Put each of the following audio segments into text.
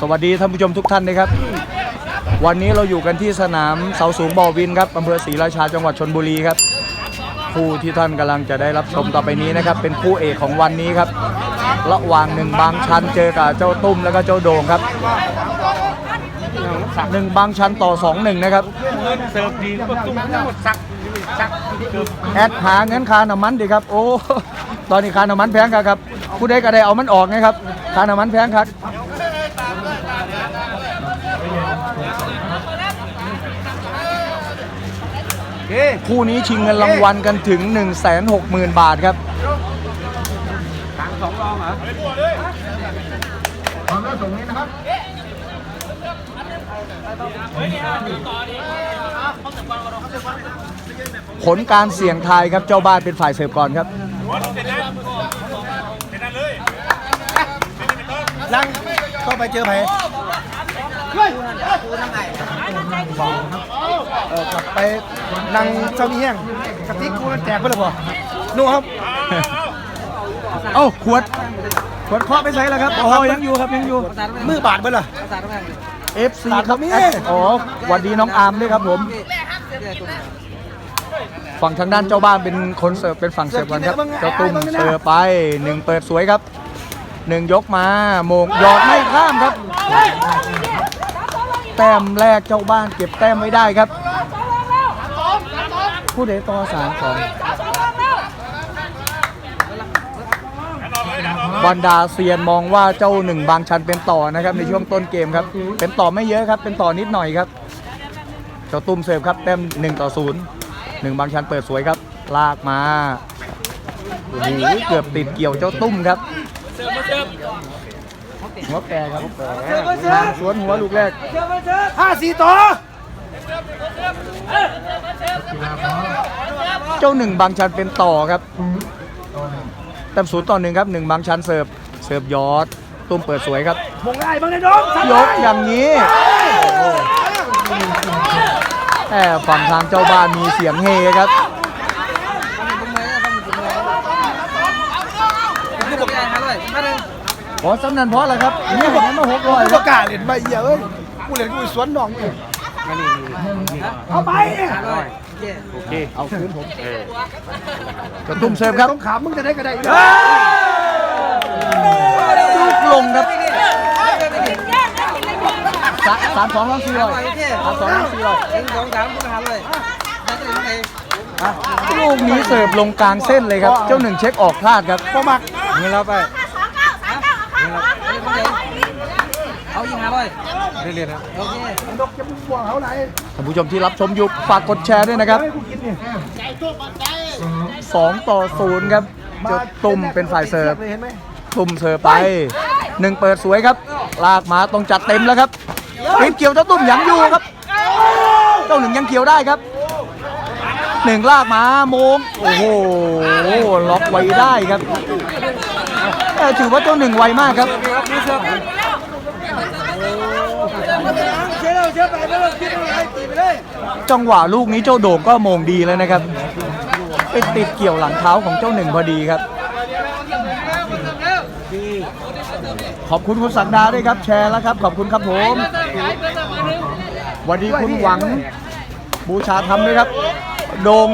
สวัสดีท่านผู้ชมทุกท่านนะครับ วันนี้เราอยู่กันที่สนามเสาสูงบ่อวินครับอำเภอศรีราชาจังหวัดชนบุรีครับ คู่ที่ท่านกำลังจะได้รับชมต่อไปนี้นะครับ เป็นคู่เอกของวันนี้ครับ ระหว่างหนึ่งบางชันเจอกับเจ้าตุ้มแล้วก็เจ้าโด่งครับหนึ่งบางชันต่อสองหนึ่งนะครับเสิร์ฟดีก็ตุ้มทั้งหมดซักซักแอดหาเงินค่าน้ำมันดิครับ โอ้ตอนนี้ค่าน้ำมันแพงครับผู้ใดก็ได้เอามันออกนะครับค่าน้ำมันแพงครับ เฮ้ย คู่นี้ชิงเงินรางวัลกันถึง 1 6 0 0 0 0 บาทครับถังสองรองเหรอผลการเสี่ยงทายครับเจ้าบ้านเป็นฝ่ายเสิร์ฟก่อนครับลังเข้าไปเจอไผ เออกลับไปนั่งเจ้ามีแห้งกระติกกูมันแจกไปเลยบ่นู่ครับ เอ้าขวดขวดเคาะไปใส่แล้วครับอ๋อยังอยู่ครับยังอยู่มือบาดเบิ่ล่ะ FC ครับแอดอ๋อหวัสดีน้องอาร์มด้วยครับผมฝั่งทางด้านเจ้าบ้านเป็นคนเสิร์ฟเป็นฝั่งเสิร์ฟก่อนครับเจ้าตุ้มเสิร์ฟไปหนึ่งเปิดสวยครับหนึ่งยกมาโมงหยอดไม่ข้ามครับ แต้มแรกเจ้าบ้านเก็บแต้มไว้ได้ครับผู้ใดต่อสามของบรรดาเซียนมองว่าเจ้าหนึ่งบางชันเป็นต่อนะครับในช่วงต้นเกมครับ เป็นต่อไม่เยอะครับ เป็นต่อนิดหน่อยครับเจ้าตุ้มเสิร์ฟครับแต้ม1ต่อ0หนึ่งบางชันเปิดสวยครับ ลากมาโอ้โหเกือบติดเกี่ยวเจ้าตุ้มครับ หัวแปรครับสวนหัวลูกแรกห้าสี่ต่อเจ้าหนึ่งบางชันเป็นต่อครับแต้มศูนย์ต่อหนึ่งครับหนึ่งบางชันเสิร์ฟเสิร์ฟยอดตุ้มเปิดสวยครับมงได้บ้างในดอมสั่งยกอย่างนี้แอบฝั่งทางเจ้าบ้านมีเสียงเฮครับ ขอสำนันเพราะอะไรครับเนี่ยผมมาหกร้อยกูประกล้าศเล่นใบเหี้ยเอ้ยกูเล่นกูสวนน้องนี่เอาไปโอเคเอาคืนผมกระตุ้มเสิร์ฟครับต้องขามมึงจะได้ก็ได้ลูกลงครับสาสามสองล้านสี่ร้อยสามสองล้านสี่ร้อยลูกนี้เสิร์ฟลงกลางเส้นเลยครับ เจ้าหนึ่งเช็คออกพลาดครับพอมักเงินเราไป เอายิงหาเลยเรียนๆนะโอเคดอกจะมึงบ่วงเขาไหนท่านผู้ชมที่รับชมอยู่ฝากกดแชร์ด้วยนะครับให้กูกินนี่2ต่อ0ครับเจ้าตุ้มเป็นฝ่ายเสิร์ฟเห็นไหมตุ้มเสิร์ฟไปหนึ่งเปิดสวยครับ ลากมาต้องจัดเต็มแล้วครับรีบเกี่ยวเจ้าตุ้มยังอยู่ครับเจ้าหนึ่งยังเกี่ยวได้ครับหนึ่งลากมาโมงโอ้โหล็อกไว้ได้ครับ แต่ถือว่าเจ้าหนึ่งไวมากครับจังหวะลูกนี้เจ้าโด่งก็โมงดีแล้วนะครับไปติดเกี่ยวหลังเท้าของเจ้าหนึ่งพอดีครับ ขอบคุณคุณสักดาด้วยครับ แชร์แล้วครับ ขอบคุณครับผมสวัสดีคุณหวัง บูชาธรรมด้วยครับ โดง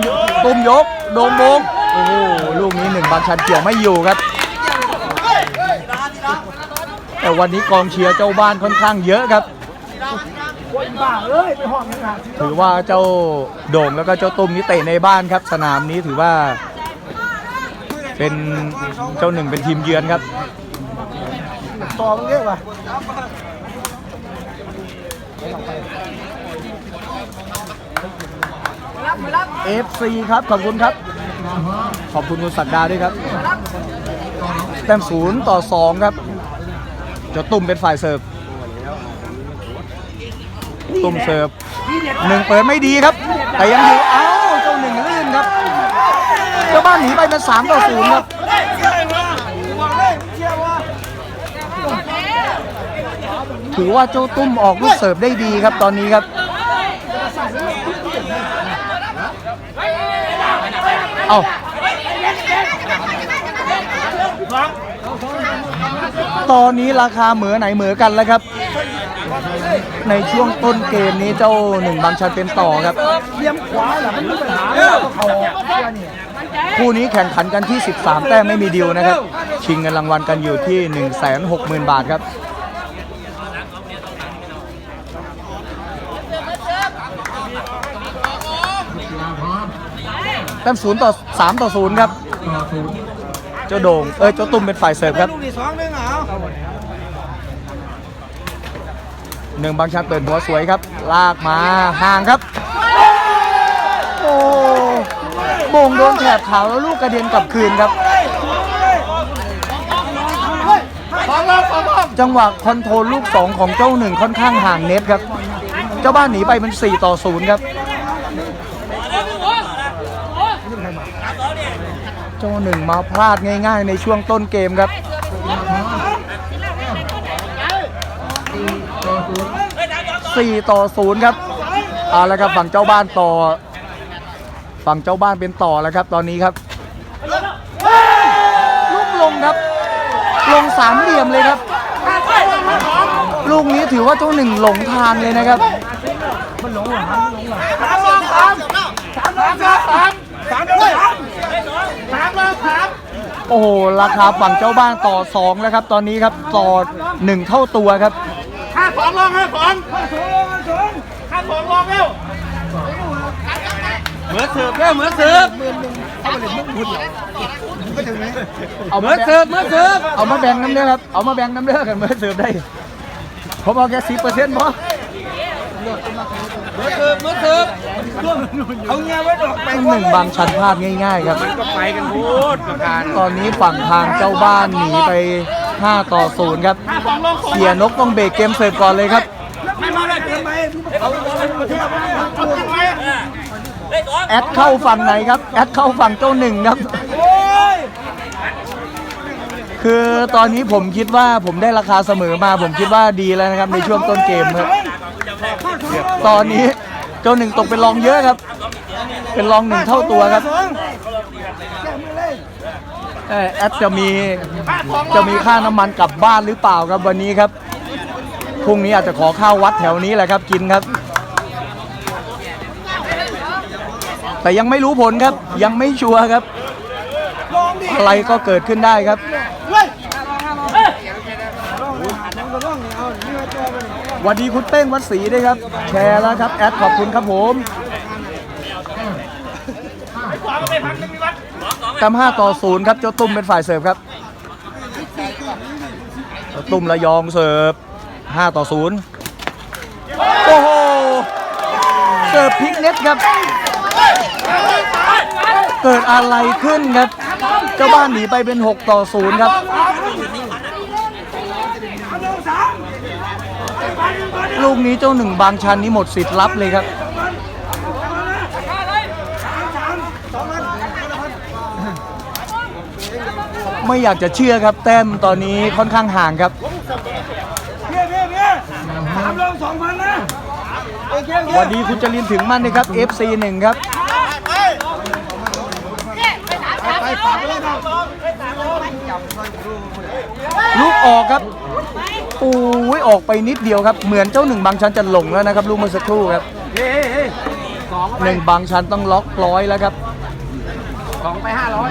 ตุ้มยก โดงโมงโอ้โหลูกนี้หนึ่งบางชันเกี่ยวไม่อยู่ครับ แต่วันนี้กองเชียร์เจ้าบ้านค่อนข้างเยอะครับบ้าเอ้ยไปหองนี้นะถือว่าเจ้าโด่งแล้วก็เจ้าตุ้มนี่เตะในบ้านครับ สนามนี้ถือว่า เป็นเจ้าหนึ่งเป็นทีมเยือนครับตอมึงเรียกว่า FC ครับ ขอบคุณครับ ขอบคุณคุณสักดาด้วยครับ แต้มศูนย์ต่อสองครับ จ้าตุ้มเป็นฝ่ายเสิร์ฟตุ้มเสิร์ฟหนึ่งเปิดไม่ดีครับ แต่ยังอยู่เอ้าเจ้าหนึ่งลื่นครับเจ้าบ้านหนีไปเป็นสามต่อศูนย์ครับถือว่าเจ้าตุ้มออกลูกเสิร์ฟได้ดีครับตอนนี้ครับ เอา ตอนนี้ราคาเหมือไหนเหมือกันแล้วครับ ในช่วงต้นเกมนี้เจ้าหนึ่งบางชันเป็นต่อครับเลี้ยงขวาแหละมันมีปัญหาแล้วเขาคู่นี้แข่งขันกันที่ 13 แต้มไม่มีดิวนะครับ ชิงเงินรางวัลกันอยู่ที่ 160,000 บาทครับแต้มศูนย์ต่อ3ต่อ0ครับ เจ้าโด่งเอ้ยเจ้าตุ้มเป็นฝ่ายเสิร์ฟครับลูกที่สองนึงเหรอหนึ่งบางชันเปิดหัวสวยครับ ลากมาห่างครับ โอ้โมงโดนแถบขาวแล้วลูกกระเด็นกลับคืนครับ จังหวะคอนโทรลลูก2ของเจ้าหนึ่งค่อนข้างห่างเน็ตครับ เจ้าบ้านหนีไปเป็น4ต่อ0ครับ เจ้าหนึ่งมาพลาดง่าย ๆ ในช่วงต้นเกมครับ4ต่อ0ครับเอาละครับฝั่งเจ้าบ้านต่อ ฝั่งเจ้าบ้านเป็นต่อแล้วครับ ตอนนี้ครับลูกลงครับ ลงสามเหลี่ยมเลยครับ ลูกนี้ถือว่าเจ้าหนึ่งหลงทางเลยนะครับมันลงแล้วมันลงแล้วสามสามสาม โอ้โหราคาฝั่งเจ้าบ้านต่อ 2 แล้วครับ ตอนนี้ครับต่อ 1 เท่าตัวครับห้าสองลงห้าสองห้าสองลงเร็วเหมือนเสิร์ฟเร็วเหมือนเสิร์ฟเอามาเสิร์ฟมาเสิร์ฟเอามาแบ่งน้ำเด้อครับเอามาแบ่งน้ำเด้อกันมาเสิร์ฟได้ผมเอาแค่สิบเปอร์เซ็นต์พอ เหมือนเสิร์ฟเหมือนเสิร์ฟเอาเงี้ยไว้ดอกไปหนึ่งบางชันพลาดง่ายๆครับก็ไปกันพูดประการตอนนี้ฝั่งทางเจ้าบ้านหนีไป 5 ต่อ 0 ครับห้าสองลงเสียนกต้องเบรกเกมเสิร์ฟก่อนเลยครับไม่มาเลยทำไมเอาเอาทำไมแอดเข้าฝั่งไหนครับ แอดเข้าฝั่งเจ้าหนึ่งครับ คือตอนนี้ผมคิดว่าผมได้ราคาเสมอมา ผมคิดว่าดีแล้วนะครับในช่วงต้นเกมครับ ตอนนี้เจ้าหนึ่งตกเป็นรองเยอะครับ เป็นรองหนึ่งเท่าตัวครับแอดจะมีจะมีค่าน้ำมันกลับบ้านหรือเปล่าครับวันนี้ครับพรุ่งนี้อาจจะขอข้าววัดแถวนี้แหละครับกินครับ แต่ยังไม่รู้ผลครับยังไม่ชัวร์ครับ อะไรก็เกิดขึ้นได้ครับ วัสดีคุณเต้งวัดศรีด้วยครับ แชร์แล้วครับ แอดขอบคุณครับผมกำห้าต่อศูนย์ครับเจ้าตุ้มเป็นฝ่ายเสิร์ฟครับเจ้าตุ้มระยองเสิร์ฟห้าต่อศูนย์โอ้โห เสิร์ฟพลิกเน็ตครับ เกิดอะไรขึ้นครับ เจ้าบ้านหนีไปเป็น 6 ต่อ 0 ครับ ลูกนี้เจ้าหนึ่งบางชันนี้หมดสิทธิ์รับเลยครับไม่อยากจะเชื่อครับ แต้มตอนนี้ค่อนข้างห่างครับเพี่ยเพี่ยเพี่ยสามลงสองพันนะโอเคโอเคสวัสดีคุณจรินถึงมั่นนะครับ FC 1ครับไปฝากไปเลยครับลูก ออกครับโอ้ยออกไปนิดเดียวครับ เหมือนเจ้าหนึ่งบางชันจะหลงแล้วนะครับลูกเมื่อสักครู่ครับหนึ่งบางชันต้องล็อกร้อยแล้วครับสองไปห้าร้อย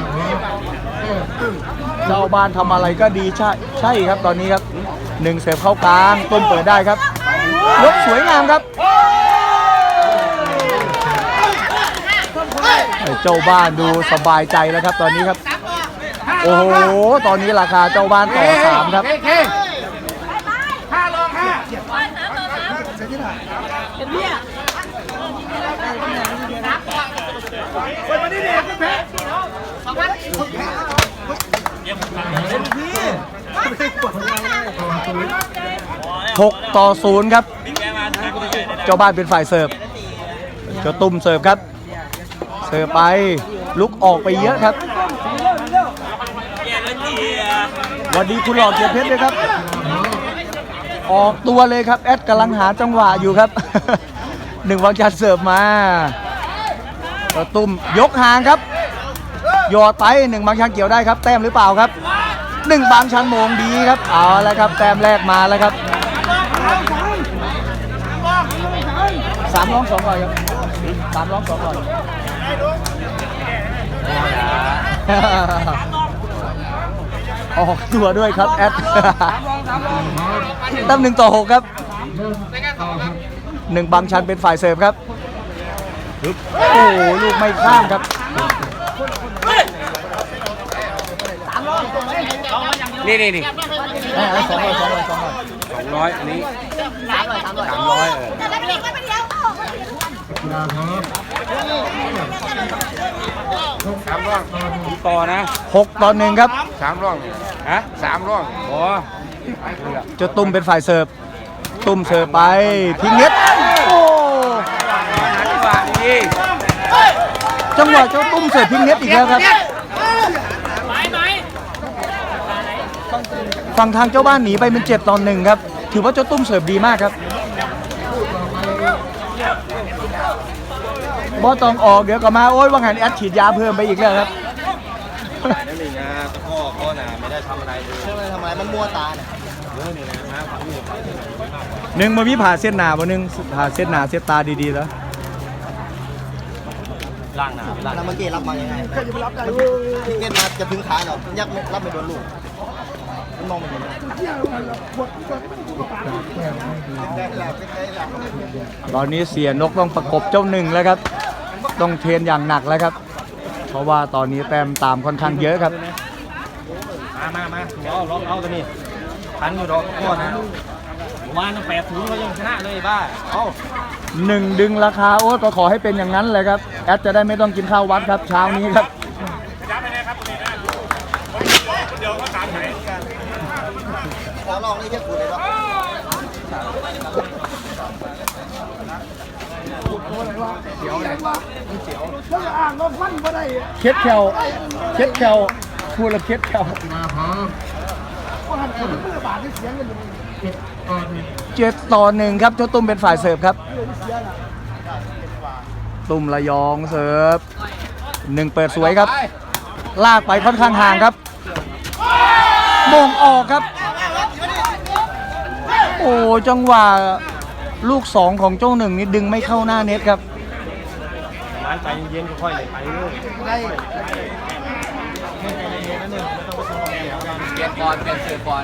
เจ้าบ้านทำอะไรก็ดีใช่ใช่ครับตอนนี้ครับหนึ่งเสิร์ฟเข้ากลางต้นเปิดได้ครับยกสวยงามครับเจ้าบ้านดูสบายใจแล้วครับตอนนี้ครับ โอ้โห ตอนนี้ราคาเจ้าบ้านต่อสามครับเฮ้เฮ้ห้าลงห้าหกต่อศูนย์ครับ เจ้าบ้านเป็นฝ่ายเสิร์ฟ เจ้าตุ้มเสิร์ฟครับ เสิร์ฟไปลุกออกไปเยอะครับส วัสดีคุณหลอดเกียรติเพชรด้วยครับ ออกตัวเลยครับ แอดกำลังหาจังหวะอยู่ครับ หนึ่งวางจัดเสิร์ฟมาเจ้าตุ้มยกห่างครับหยอดไปหนึ่งบางชันเกี่ยวได้ครับ แต้มหรือเปล่าครับหนึ่งบางชันโมงดีครับเอาแล้วครับ แต้มแรกมาแล้วครับสามร้องสองร้อยครับสามร้องสองร้อย ออกตัวด้วยครับแอดแตั้มหนึ่งต่อหกครับหนึ่งบางชันเป็นฝ่ายเสิร์ฟครับโอ้โหลูกไม่ข้ามครับนี่นี่นี่สองร้อยสองร้อยสองร้อยสองร้อยอันนี้สามร้อยสามร้อยเออ สามร่องต่อนะหกต่อหนึ่งครับสามร่องฮะสามร่องโอ้เจะตุ้มเป็นฝ่ายเสิร์ฟตุ้มเสิร์ฟไปพิงเน็ตโอ้หันฝ่าดีจังหวะเจ้าตุ้มเสิร์ฟพิงเน็ตอีกแล้วครับฝั่งทางเจ้าบ้านหนีไปเป็นเจ็ดต่อหนึ่งครับ ถือว่าเจ้าตุ้มเสิร์ฟดีมากครับ บอตองออกเดี๋ยวก็มาโอ้ยว่างันแอดฉีดยาเพิ่มไปอีกแล้วครับนั่นเองนะพ่อพ่อน่ะไม่ได้ทำอะไรเลยทำไมมันมัวตาเนี่ยเยอะนี่นะนะหนึ่งมาวิผ่าเส้นหนาบ่หนึ่งผ่าเส้นหนาเส้นตาดีๆแล้วล่างหนาล่างแล้วเมื่อกี้รับมายังไงใครจะไปรับได้เก็ตมาจะถึงขาเหรอยักไม่รับไม่โดนลูกมันมองไม่เห็นตอนนี้เสียนกต้องประกบเจ้าหนึ่งแล้วครับ ต้องเทรนอย่างหนักแล้วครับ เพราะว่าตอนนี้แต้มตามค่อนข้างเยอะครับ มามามาเอาลองเอาตัวนี้ทันอยู่ดอกพ่อนะประมาณแปดถุงเขายังชนะเลยบ้าเอาหนึ่งดึงราคาโอ้ก็ขอให้เป็นอย่างนั้นเลยครับ แอดจะได้ไม่ต้องกินข้าววัดครับเช้านี้ครับ แล้วลองนี่แค่กูเลยเนาะ เคสแคลเคสแคลพูดแล้วเคสแคลเจ็ดต่อหนึ่งครับเจ้าตุ้มเป็นฝ่ายเสิร์ฟครับตุ้มระยองเสิร์ฟหนึ่งเปิดสวยครับ ลากไปค่อนข้างห่างครับมงออกครับ โอ้จังหวะลูกสองของเจ้าหนึ่งนี่ดึงไม่เข้าหน้าเน็ตครับ ใจเย็นๆค่อยๆเลยไปเรื่อยได้เปลี่ยนก่อนเปลี่ยนเสือก่อน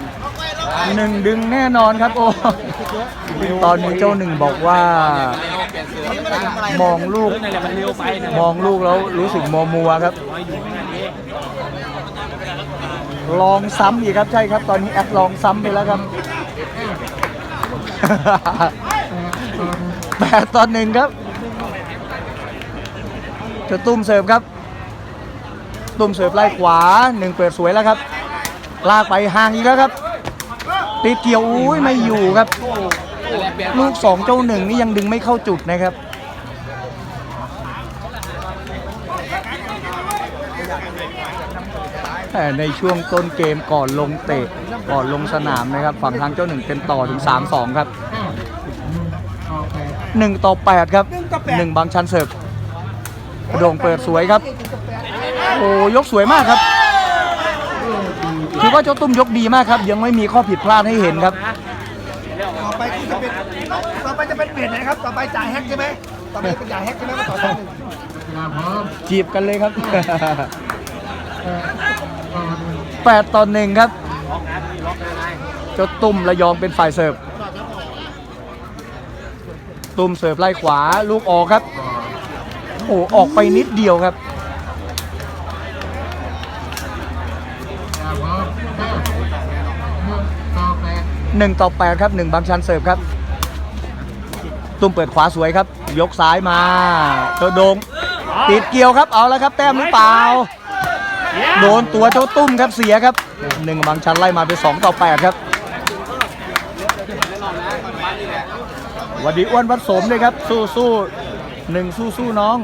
หนึ่งดึงแน่นอนครับโอ้ตอนนี้เจ้าหนึ่งบอกว่า มองลูกมองลูกแล้วรู้สึกมัวมัวครับ ลองซ้ำอีกครับใช่ครับ ตอนนี้แอดลองซ้ำไปแล้วครับแปดตอนหนึ่งครับ จะตุ้มเสิร์ฟครับ ตุ้มเสิร์ฟไล่ขวาหนึ่งเปิดสวยแล้วครับ ลากไปห่างอีกแล้วครับติดเกี่ยวอุ้ยไม่อยู่ครับ ลูกสองเจ้าหนึ่งนี่ยังดึงไม่เข้าจุดนะครับแต่ในช่วงต้นเกมก่อนลงเตะก่อนลงสนามนะครับ ฝั่งทางเจ้าหนึ่งเป็นต่อถึง 3-2 ครับ 1 ต่อ 8 ครับ 1 บางชันเสิร์ฟ โด่งเปิดสวยครับ โอ้ยกสวยมากครับถือว่าเจ้าตุ้มยกดีมากครับ ยังไม่มีข้อผิดพลาดให้เห็นครับ ต่อไปกูจะเป็นต่อไปจะเป็นเปลี่ยนนะครับ ต่อไปจ่ายแฮกใช่ไหมต่อไปเป็นจ่ายแฮกใช่ไหมมาต่อสองหนึ่งจีบกันเลยครับแปดต่อหนึ่งครับเจ้าตุ้มระยองเป็นฝ่ายเสิร์ฟ ตุ้มเสิร์ฟไล่ขวาลูกออกครับ โอ้ออกไปนิดเดียวครับ หนึ่งต่อแปดครับหนึ่งบางชันเสิร์ฟครับ ตุ้มเปิดขวาสวยครับ ยกซ้ายมาเจ้าโดงติดเกี่ยวครับเอาแล้วครับ แต้มหรือเปล่า โดนตัวเจ้าตุ้มครับเสียครับหนึ่งบางชันไล่มาเป็นสองต่อแปดครับวัสดีอ้วนวัดสมเลยครับ สู้สู้ หนึ่งสู้สู้น้อง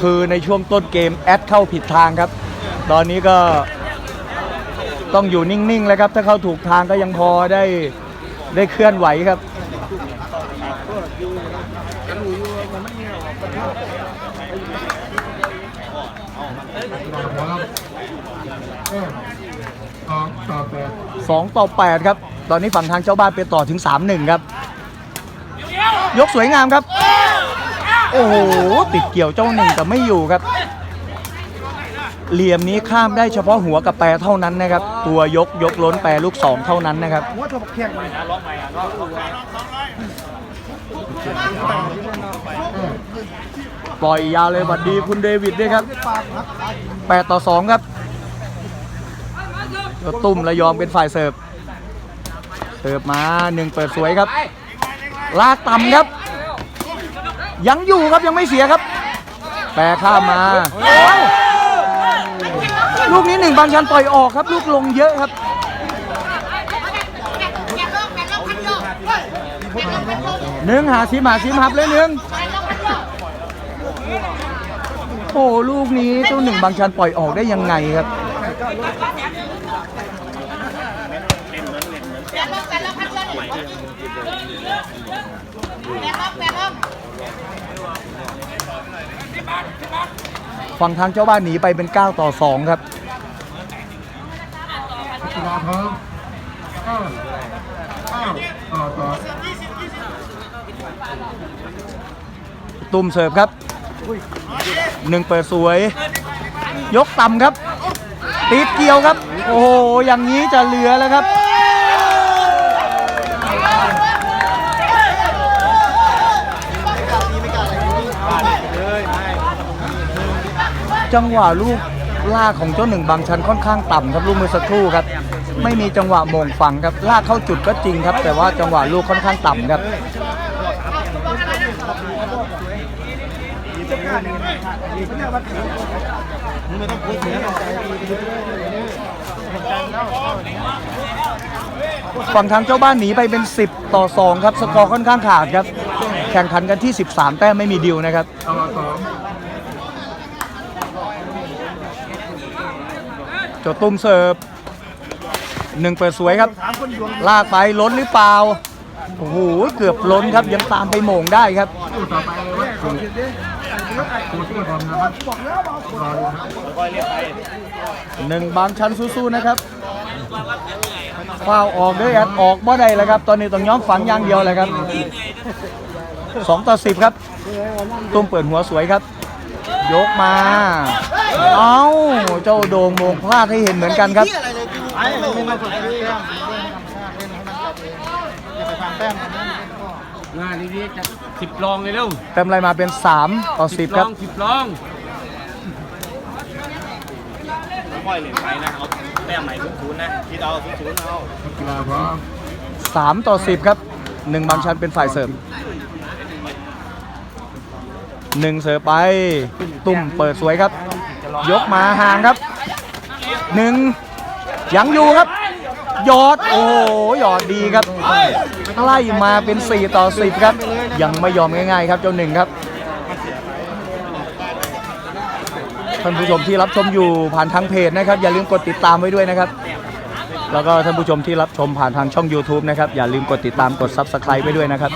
คือในช่วงต้นเกมแอดเข้าผิดทางครับ ตอนนี้ก็ต้องอยู่นิ่งๆแล้วครับ ถ้าเข้าถูกทางก็ยังพอได้ได้เคลื่อนไหวครับสองต่อแปดครับ ตอนนี้ฝั่งทางเจ้าบ้านเป็นต่อถึง 3-1 ครับ ยกสวยงามครับ โอ้โห ติดเกี่ยวเจ้าหนึ่งแต่ไม่อยู่ครับ เหลี่ยมนี้ข้ามได้เฉพาะหัวกับแปรเท่านั้นนะครับ ตัวยกยกล้นแปรลูกสองเท่านั้นนะครับปล่อยยาวเลยบัดดีคุณเดวิดด้วยครับปากหักขา8ต่อ 2 ครับตุ้มระยองเป็นฝ่ายเสิร์ฟ เสิร์ฟมาหนึ่งเปิดสวยครับ ลากต่ำครับ ยังอยู่ครับยังไม่เสียครับ แปรข้ามมา ลูกนี้หนึ่งบางชันปล่อยออกครับ ลูกลงเยอะครับหนึ่งหาซิมหาซิมหับเลยหนึ่งโอ้ลูกนี้เจ้าหนึ่งบางชันปล่อยออกได้ยังไงครับ ฝั่งทางเจ้าบ้านหนีไปเป็น 9 ต่อ 2 ครับตุ่มเสิร์ฟครับหนึ่งเปิดสวย ยกต่ำครับติดเกี่ยวครับ โอ้โห อย่างนี้จะเหลือแล้วครับ จังหวะลูกลากของเจ้าหนึ่งบางชันค่อนข้างต่ำครับลูกเมื่อสักครู่ครับ ไม่มีจังหวะโมงฝังครับลากเข้าจุดก็จริงครับ แต่ว่าจังหวะลูกค่อนข้างต่ำครับฝั่งทางเจ้าบ้านหนีไปเป็น 10 ต่อ 2 ครับ สกอร์ค่อนข้างขาดครับ แข่งขันกันที่ 13 แต้มไม่มีดิวนะครับ จตุ้มเสิร์ฟหนึ่งเปิดสวยครับ ลากไปล้นหรือเปล่า โอ้โห เกือบล้นครับยังตามไปโหม่งได้ครับหนึ่งบางชั้นสู้ๆนะครับฟาวออกด้วยแอดออกบ่ได้แล้วครับ ตอนนี้ต้องย้อมฝังอย่างเดียวเลยครับสองต่อสิบครับ ตุ้มเปิดหัวสวยครับ ยกมา เอาเจ้าโด่งโมงพลาดให้เห็นเหมือนกันครับงานนี้จะสิบลองเลยเร็วเต็มอะไรมาเป็น 3 ต่อ 10 ครับสิบลองค่อยเหรียญไปนะเอาแต้มใหม่ศูนย์นะคิดเอาศูนย์เอา3ต่อ10ครับ1บางชันเป็นฝ่ายเสริม 1เสิร์ฟไปตุ่มเปิดสวยครับ ยกมาห่างครับ1ยังอยู่ครับยอดโอ้โหยอดดีครับไล่มาเป็น 4 ต่อ 10 ครับ ยังไม่ยอมง่ายๆครับเจ้าหนึ่งครับท่านผู้ชมที่รับชมอยู่ผ่านทางเพจนะครับ อย่าลืมกดติดตามไว้ด้วยนะครับ แล้วก็ท่านผู้ชมที่รับชมผ่านทางช่อง YouTube นะครับอย่าลืมกดติดตามกด Subscribe ไว้ด้วยนะครับ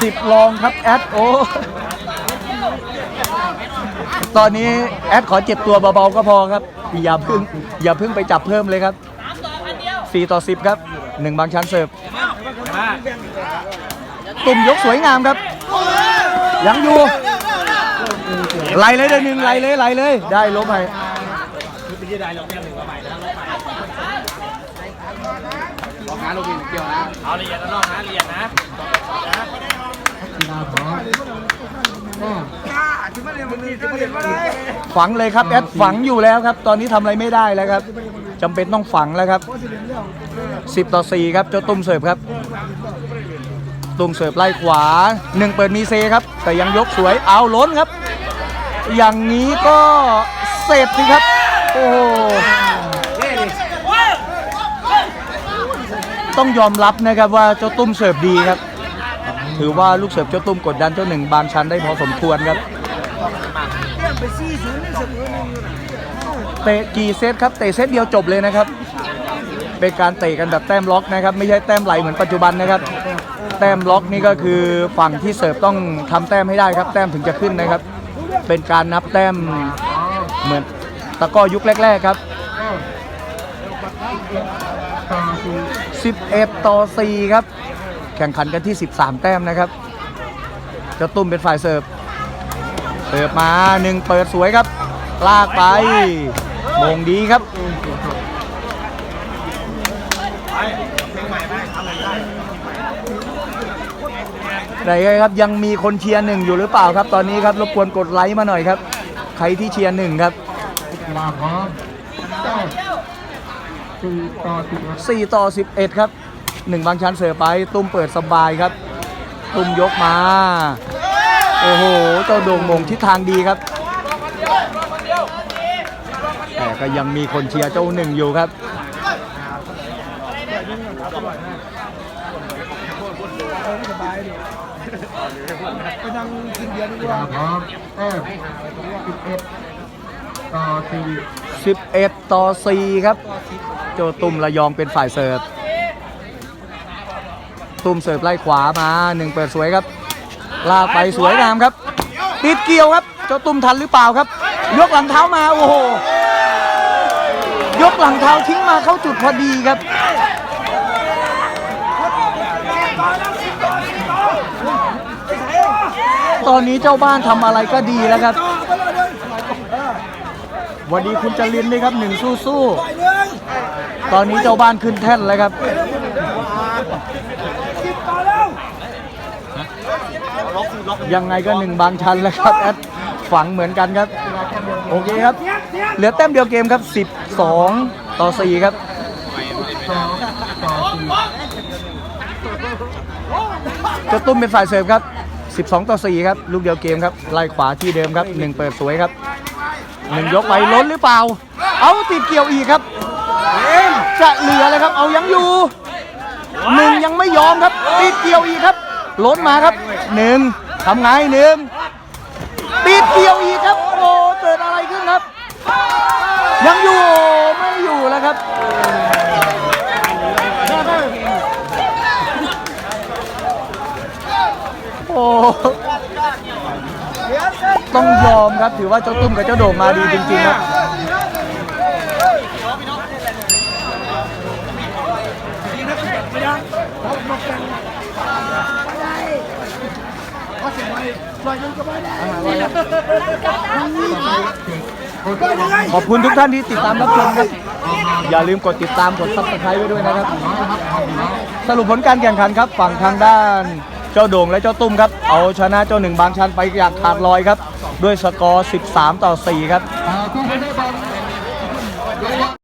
สิบลองครับแอดโอตอนนี้แอดขอเจ็บตัวเบาๆก็พอครับ อย่าเพึ่งอย่าเพึ่งไปจับเพิ่มเลยครับ4ต่อ 10 ครับ1บางชั้นเสิร์ฟตุ่มยกสวยงามครับ ยังอยู่ไหลเลยเดี๋ยวหนึ่งไหลเลยไหลเลย ได้ลบไป ไม่ได้เราแต้มห นึ่งมาใหม่แล้วลองหาลูกบินเกี่ยวนะ เอาละเอียดนะน้องนะละเอียดนะถึงมาเรียนวันนี้ถึงมาเรียนวันไหนฝังเลยครับแอดฝังอยู่แล้วครับ ตอนนี้ทำอะไรไม่ได้แล้วครับจำเป็นต้องฝังแล้วครับ 10 ต่อ 4 ครับเจ้าตุ้มเสิร์ฟครับ ตุ้มเสิร์ฟไล่ขวาหนึ่งเปิดมีเซครับ แต่ยังยกสวยเอาล้นครับ อย่างนี้ก็เสร็จสิครับ โอ้โห ต้องยอมรับนะครับว่าเจ้าตุ้มเสิร์ฟดีครับ ถือว่าลูกเสิร์ฟเจ้าตุ้มกดดันเจ้าหนึ่งบางชั้นได้พอสมควรครับเตะกี่เซตครับเตะเซตเดียวจบเลยนะครับ เป็นการเตะกันแบบแต้มล็อกนะครับ ไม่ใช่แต้มไหลเหมือนปัจจุบันนะครับ แต้มล็อกนี่ก็คือฝั่งที่เสิร์ฟต้องทำแต้มให้ได้ครับ แต้มถึงจะขึ้นนะครับ เป็นการนับแต้มเหมือนตะก้อยุคแรก ๆ ครับ 11 ต่อ 4 ครับ แข่งขันกันที่ 13 แต้มนะครับเจ้าตุ้มเป็นฝ่ายเสิร์ฟ เสิร์ฟมาหนึ่งเปิดสวยครับ ลากไปมงดีครับ ไหนครับยังมีคนเชียร์หนึ่งอยู่หรือเปล่าครับ ตอนนี้ครับรบกวนกดไลค์มาหน่อยครับ ใครที่เชียร์หนึ่งครับ มาพร้อมเก้าสี่ต่อสิบ4ต่อ11ครับ1บางชั้นเสือไป ตุ้มเปิดสบายครับ ตุ้มยกมา โอ้โห เจ้าโด่งมงทิศทางดีครับ แต่ก็ยังมีคนเชียร์เจ้าหนึ่งอยู่ครับไปนั่งกินเบียร์ดีกว่ามาพร้อมเก้าสิบเอ็ดต่อสี่11ต่อ4ครับ โจตุ้มระยองเป็นฝ่ายเสิร์ฟตุ้มเสิร์ฟไล่ขวามาหนึ่งเปิดสวยครับลากไปสวยงามครับ ติดเกี่ยวครับเจ้าตุ้มทันหรือเปล่าครับ ยกหลังเท้ามาโอ้โหยกหลังเท้าทิ้งมาเข้าจุดพอดีครับตอนนี้เจ้าบ้านทำอะไรก็ดีแล้วครับวันนี้คุณจรินนี่ครับหนึ่งสู้สู้ ตอนนี้เจ้าบ้านขึ้นแท่นแล้วครับยังไงก็หนึ่งบางชันแล้วครับแอดฝังเหมือนกันครับ โอเคครับ เหลือแต้มเดียวเกมครับ 12 ต่อ 4 ครับสองต่อสี่เจ้าตุ้มเป็นฝ่ายเสิร์ฟครับ 12 ต่อ 4 ครับ ลูกเดียวเกมครับ ไล่ขวาที่เดิมครับ 1 เปิดสวยครับ 1 ยกไปล้นหรือเปล่า เอาติดเกี่ยวอีกครับ จะเหลือเลยครับ เอายังอยู่หนึ่งยังไม่ยอมครับติดเกี่ยวอีกครับล้นมาครับหนึ่งทำไงหนึ่งติดเกี่ยวอีกครับโอ้เกิดอะไรขึ้นครับ ยังอยู่ไม่อยู่แล้วครับโอ้ต้องยอมครับถือว่าเจ้าตุ้มกับเจ้าโด่งมาดีจริงๆครับ ขอบคุณทุกท่านที่ติดตามรับชมครับ อย่าลืมกดติดตามกดซับสไครต์ไว้ด้วยนะครับ สรุปผลการแข่งขันครับ ฝั่งทางด้านเจ้าโด่งและเจ้าตุ้มครับ เอาชนะเจ้าหนึ่งบางชันไปอย่างขาดลอยครับ ด้วยสกอร์ 13 ต่อ 4 ครับ